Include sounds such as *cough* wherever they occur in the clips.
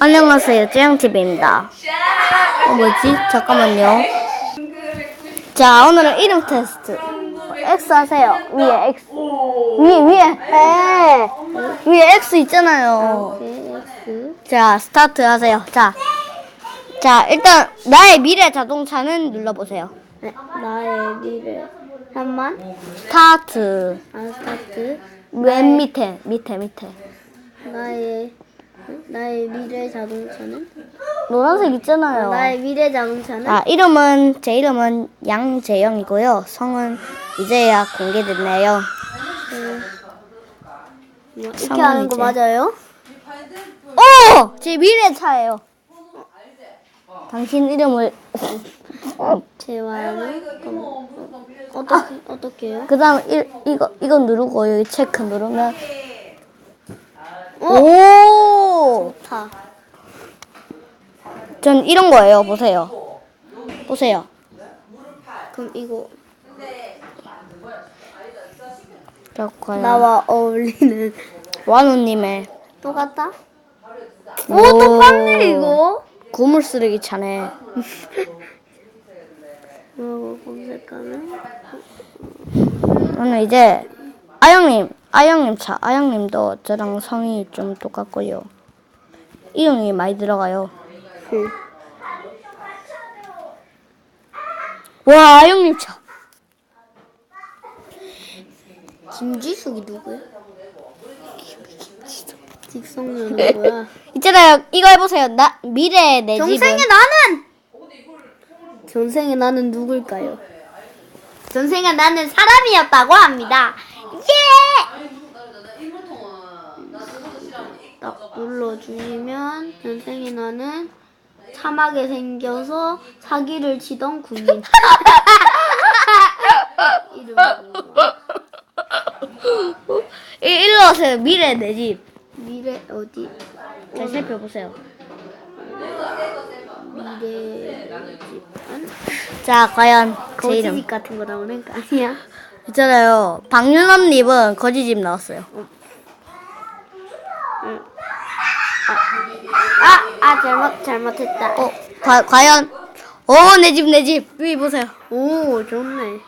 안녕하세요. 쯔양TV입니다. 어, 뭐지? 잠깐만요. 자, 오늘은 이름 테스트. X 하세요. 위에 X. 위에, 위에. 에 위에 X 있잖아요. 자, 스타트 하세요. 자. 자, 일단, 나의 미래 자동차는 눌러보세요. 네, 나의 미래 한만 스타트. 안 스타트 맨 밑에, 밑에, 밑에. 나의 나의 미래 자동차는 노란색 있잖아요. 나의 미래 자동차는 아, 이름은, 제 이름은 양재영이고요. 성은 이제야 공개됐네요. 뭐 이렇게 하는 거 이제. 맞아요? 오! 제 미래차예요. 당신 이름을, *laughs* 재활은 그럼 어떻게 어떻게요? 그 다음, 이거, 이거 누르고, 여기 체크 누르면, 어? 오! 다전 이런 거예요. 보세요. 보세요. 그럼 이거 자, 과연 나와 어울리는 완우님의 똑같다? 오, 오 똑같네 이거. 고물 쓰레기 차네. *laughs* 그리고 검색하면 저는 이제 아영님, 아영님 차, 아영님도 저랑 성이 좀 똑같고요. 이름이 많이 들어가요. 그 와, 아영님 차. 김지숙이 누구야? 직성녀는 누구야? 있잖아요. 이거 해보세요. 나 미래의 내 전생에 나는 전생에 나는 누굴까요? 전생에 나는 사람이었다고 합니다. 예! 딱 눌러주시면 전생에 나는 사막에 생겨서 사기를 치던 군인. *laughs* 이- 일로 오세요. 미래의 내 집. 미래 어디? 잘 살펴보세요. 미래 집안 자, 과연 제 이름. 거지집 같은 거 나오는 거 아니야? 있잖아요. 박윤원님은 거지집 나왔어요. 아, 아 잘못 잘못했다. 어, 과, 과연? 오, 내 집, 내 집. 여기 보세요. 오 좋네.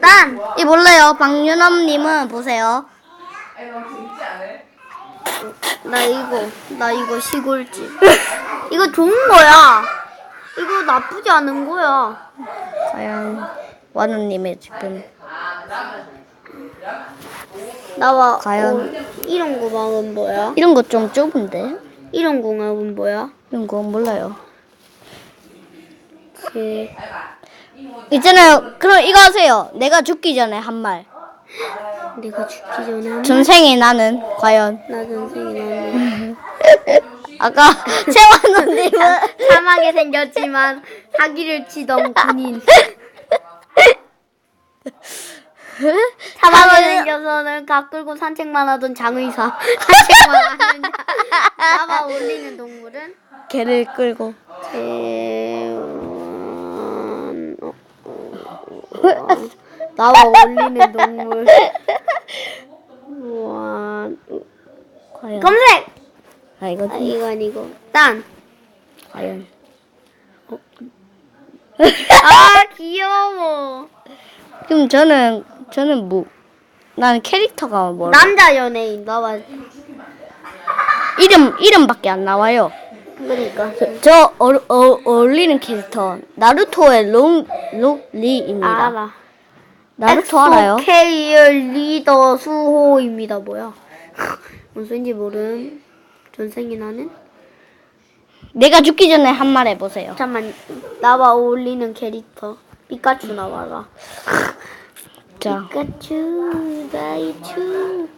난 이 몰라요. 박윤원님은 보세요. 나 이거 나 이거 시골집. *laughs* 이거 좋은 거야. 이거 나쁘지 않은 거야. 과연 완우님의 집은 나와 과연? 어, 이런 공학은 뭐야? 이런 거 좀 좁은데? 이런 공학은 뭐야? 이런 거 몰라요. 그 있잖아요. 그럼 이거 하세요. 내가 죽기 전에 한 말. 내가 죽기 전에 한 전생에 나는 과연 나 전생에 나는 *laughs* 아까 *laughs* 최완우님은 사막에 생겼지만 사기를 치던 군인. *laughs* 사막에 생겨서는 각 끌고 산책만 하던 장의사. *laughs* 산책만 하는 자. 나와 올리는 동물은 개를 끌고 대원. 어, 어, 어. 나와 올리는 동물. 원. 과연 검색. 아 이거 아 이거 아니고 딴. 과연 아 귀여워. 그럼 저는 저는 뭐 나는 캐릭터가 뭐 남자 연예인 나와. 이름 이름밖에 안 나와요. 그러니까. 저 어, 어, 어울리는 캐릭터 나루토의 롱 롱리입니다. 알아. 나루토 알아요? K의 리더 수호입니다. 뭐야? *laughs* 뭔 소인지 모름. 전생이 나는? 내가 죽기 전에 한 말 해보세요. 잠만 나와 어울리는 캐릭터. 피카츄 나와라. *laughs* 자, 피카츄, 바이츄,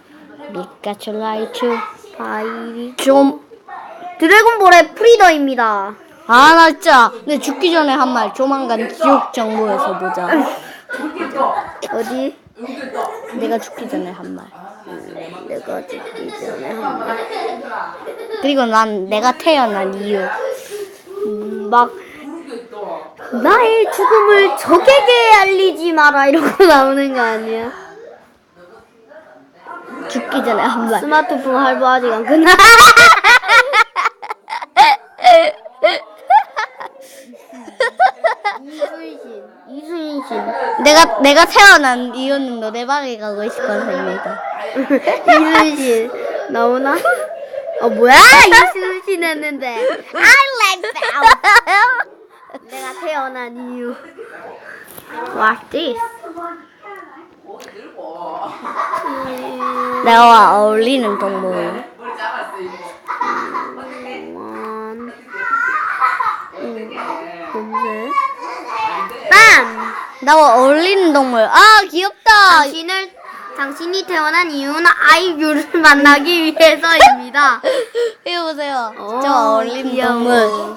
미카츄 라이츄 바이리. 좀. 드래곤볼의 프리더입니다. 아, 나 진짜 내 죽기 전에 한 말 조만간 지옥 정보에서 보자. 어디? 내가 죽기 전에 한 말. 내가 죽기 전에 한 번. 그리고 난 내가 태어난 이유. 음, 막 나의 죽음을 적에게 알리지 마라 거 *laughs* 나오는 거 아니야? 죽기 전에 한 번. 스마트폰 할부 아직 안 끝나. *laughs* 이순신, 이순신, 내가 내가 태어난 이유는 노래방에 가고 싶어서입니다. *laughs* 이순신 나오나? 어 뭐야 이순신 했는데 I like that. 내가 태어난 이유. What's this? *laughs* 나와 어울리는 동물. 검색. 빰! 나와 어울리는 동물. 아 귀엽다. 당신을 당신이 태어난 이유는 아이유를 *laughs* 만나기 위해서입니다. 이거 보세요. 오, 진짜 어울리는. 동물.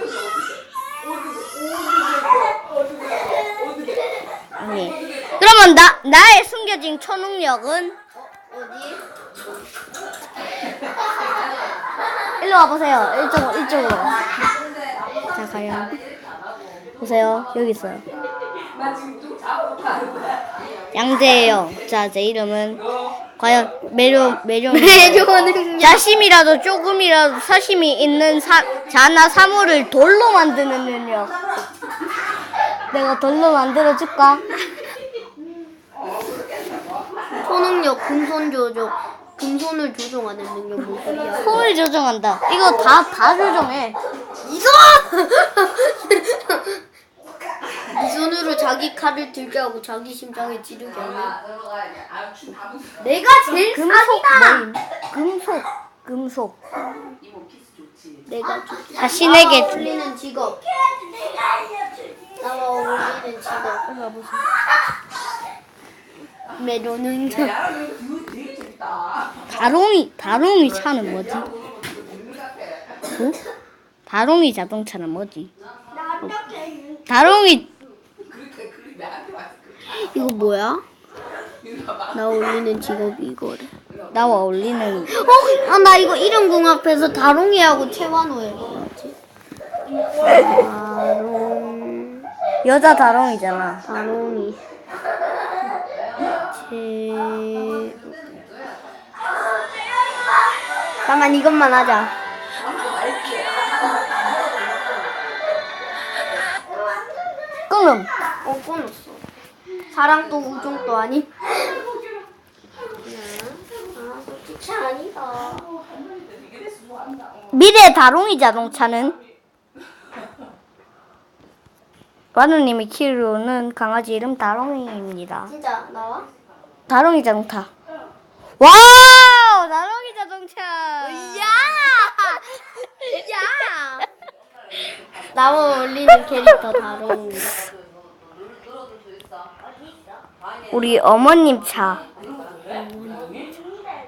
아니. 그러면 나 나의 숨겨진 초능력은 어디? 일로 와 보세요. 이쪽으로 이쪽으로. 자 과연 보세요. 여기 있어요. 양재예요. 자, 제 이름은 과연 매료 매료 *laughs* 매료는 자심이라도 조금이라도 사심이 있는 사, 자나 사물을 돌로 만드는 능력. 내가 돌로 만들어 줄까? 초능력 금손 조종. 금손을 조종하는 능력 뭔 소리야? 손을 조정한다. 이거 다 다 조정해. 이손! *laughs* 이 손으로 자기 칼을 들게 하고 자기 심장에 찌르게 하네. 내가 제일 금속 사기다. 모임. 금속 금속. 내가 주- 자신에게 주- 어울리는 직업. 나와 어울리는 직업. 매료는 다롱이 다롱이 차는 뭐지? 응? 다롱이 자동차는 뭐지? 다롱이 이거 뭐야? 나 어울리는 직업이 이거래. 나와 어울리는 어? 아, 나 이거 이름 궁합해서 다롱이하고 해봐야지. 다롱, 여자 다롱이잖아. 다롱이. 채. 잠깐만, 이것만 하자. 끊음. 어, 끊었어. 사랑도 우정도 아니? 미래 다롱이 자동차는 와누님이 키우는 강아지 이름 다롱이입니다. 진짜 나와? 다롱이 자동차. 와우! 다롱이 자동차. 야! 야! 나와 어울리는 캐릭터 다롱이. 우리 어머님 차.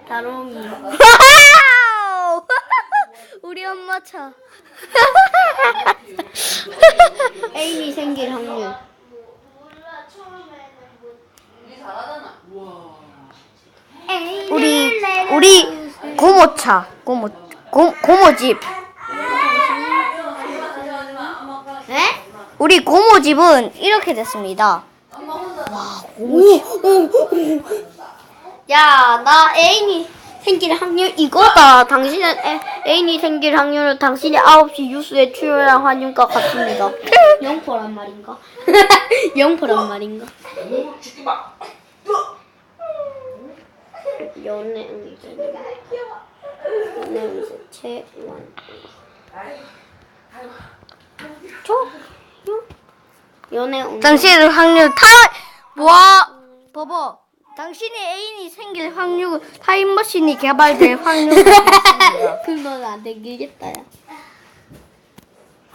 다롱이. 와우! *laughs* 우리 엄마 차. *laughs* 애인이 생길 확률. 우리 우리 고모 차. 고모 고, 고모 집. 네? 우리 고모 집은 이렇게 됐습니다. 야, 나 애인이 생길 확률 이거다. 당신은 애, 애인이 생길 확률은 당신이 9시 뉴스에 출연한 확률과 같습니다. *laughs* 0%란 말인가? *laughs* 0%란 말인가? 연예인이제 연예인이제 채원 저? 연예인 당신의 확률 타 와. 봐봐. 당신의 애인이 생길 확률 타임머신이 개발될 확률. *laughs* 그건 안 되겠다, 야.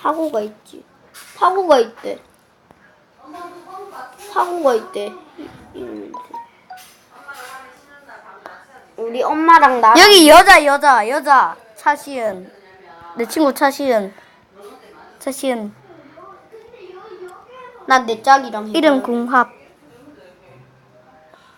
사고가 있지. 사고가 있대. 사고가 있대. 이- 우리 엄마랑 나. 여기 여자 여자 여자. 차시은. 내 친구 차시은. 차시은. 난내 짝이랑 해. 이름 궁합.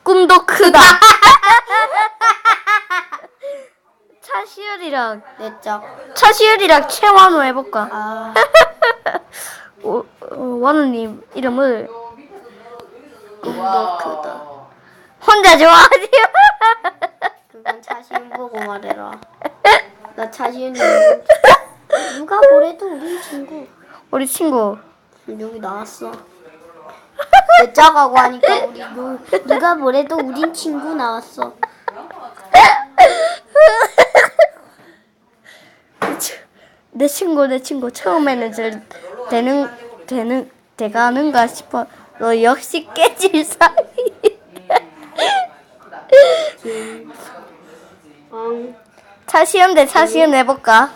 꿈도 크다. *laughs* 차시은이랑. 내 짝. 차시은이랑 채환호 해볼까? 아, *laughs* 어, 어, 원우님 이름을. 꿈도 크다. 혼자 좋아하지 그건 차시윤 보고 말해라. 나 차시윤이 누가 뭐래도 우리 친구. 우리 친구. 여기 나왔어. 내 짝하고 하니까 우리 누, 누가 뭐래도 우린 친구 나왔어. *laughs* 내 친구 내 친구 처음에는 잘 되는 되는 돼가는가 싶어. 너 역시 깨질 사이. 차시연 대 차시연 해볼까?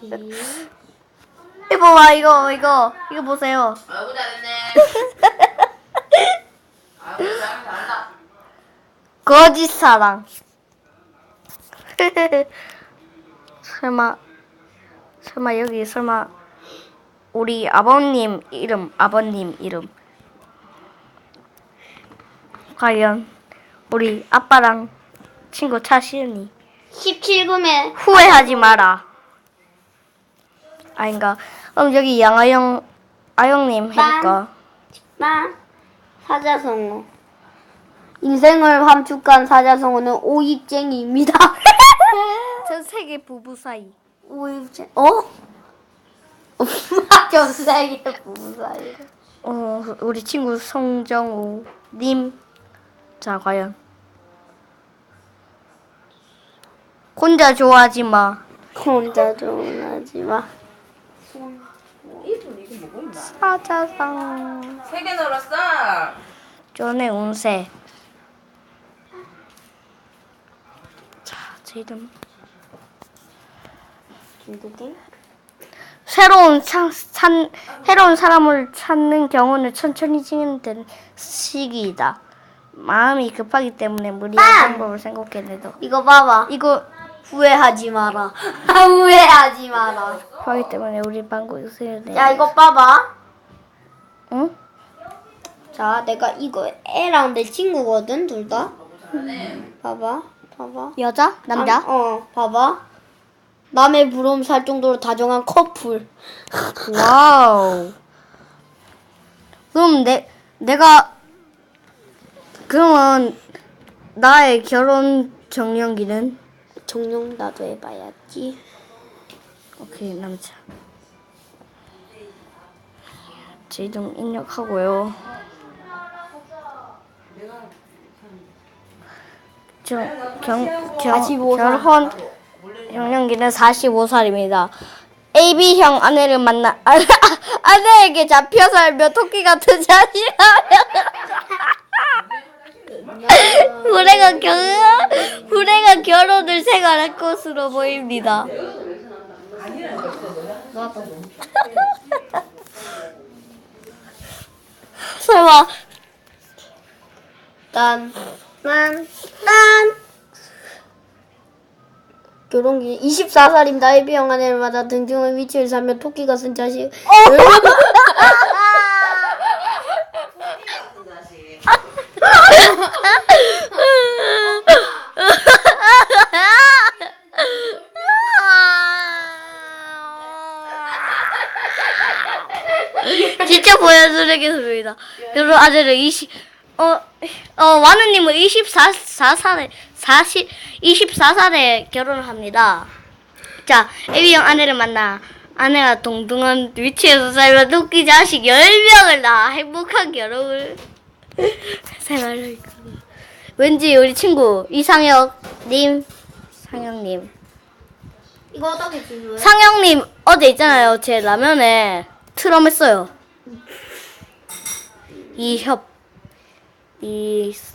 기. *laughs* 이거 봐 이거 이거 이거 보세요. *laughs* 거짓 사랑. *laughs* 설마 설마 여기 설마 우리 아버님 이름 아버님 이름 과연 우리 아빠랑 친구 차시은이 17금에 후회하지 마라. 아닌가? 그럼 여기 양아영 아영님 해볼까? 마 사자성어. 인생을 함축한 사자성어는 오입쟁이입니다. *laughs* 전 세계 부부 사이. 오입쟁 어? 전 세계 부부 사이. 어, 우리 친구 성정우 님. 자, 과연 혼자 좋아하지 마. 혼자 좋아하지 마. 사자상. 세 개 넣었어. 전의 운세. 자. 김국인? 새로운 사, 산, 새로운 사람을 찾는 경우는 천천히 진행되는 시기이다. 마음이 급하기 때문에 무리한 방법을 생각해내도 이거 봐봐. 이거 후회하지 마라. *laughs* 후회하지 마라. 그렇기 때문에 우리 있어야 돼. 야 이거 봐봐. 응? 자 내가 이거 애랑 내 친구거든 둘 다. 봐봐. 봐봐. 여자? 남자? 아, 어 봐봐. 남의 부러움 살 정도로 다정한 커플. *laughs* 와우. 그럼 내 내가 그러면 나의 결혼 정년기는 정령 나도 해봐야지. 오케이 남자. 제 이름 입력하고요. 저, 경, 경, 45살. 결혼 정년기는 45살입니다. AB형 아내를 만나 *laughs* 아, 아내에게 잡혀 살며 토끼 같은 자식하며 후레가 결 후레가 결혼을 생활할 것으로 보입니다. *laughs* 설마 딴, 딴, 딴. 결혼기 24살입니다. 애비형 아내를 받아 등등한 위치를 사며 토끼가 쓴 자식. *laughs* *laughs* 진짜 보여드리겠습니다. 여러분 아재를 20 어, 어, 와누님은 24, 4살에, 40, 24살에 결혼을 합니다. 자, 에비형 아내를 만나, 아내가 동등한 위치에서 살며 토끼 자식 10명을 낳아 행복한 결혼을 *laughs* 생활을 이끌어. 왠지 우리 친구, 이상혁님, 상혁님. 이거 어떻게 주는 상영님 어제 있잖아요. 제 라면에 트럼 했어요. 이협 이상혁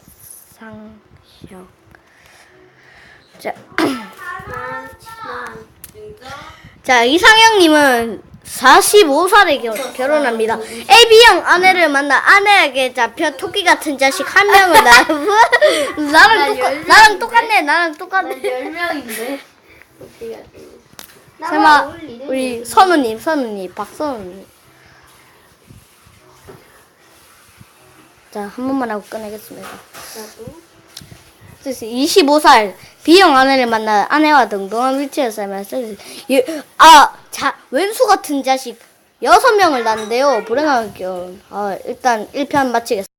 자, *clears throat* 자 이상형님은 45살에 결, 결혼합니다. AB형 아내를 만나 아내에게 잡혀 토끼 같은 자식 한 명을 낳아 *laughs* *laughs* 나랑 똑같 나랑 똑같네 나랑 똑같네. 10명인데. 설마 우리 선우님, 선우님, 박선우님. 자, 한 번만 하고 끝내겠습니다. 25살 B형 아내를 만나 아내와 동등한 위치에서 살면서 예, 아, 자, 왼수 같은 자식 여섯 명을 낳는데요. 불행한 결혼. 아, 일단 1편 마치겠습니다.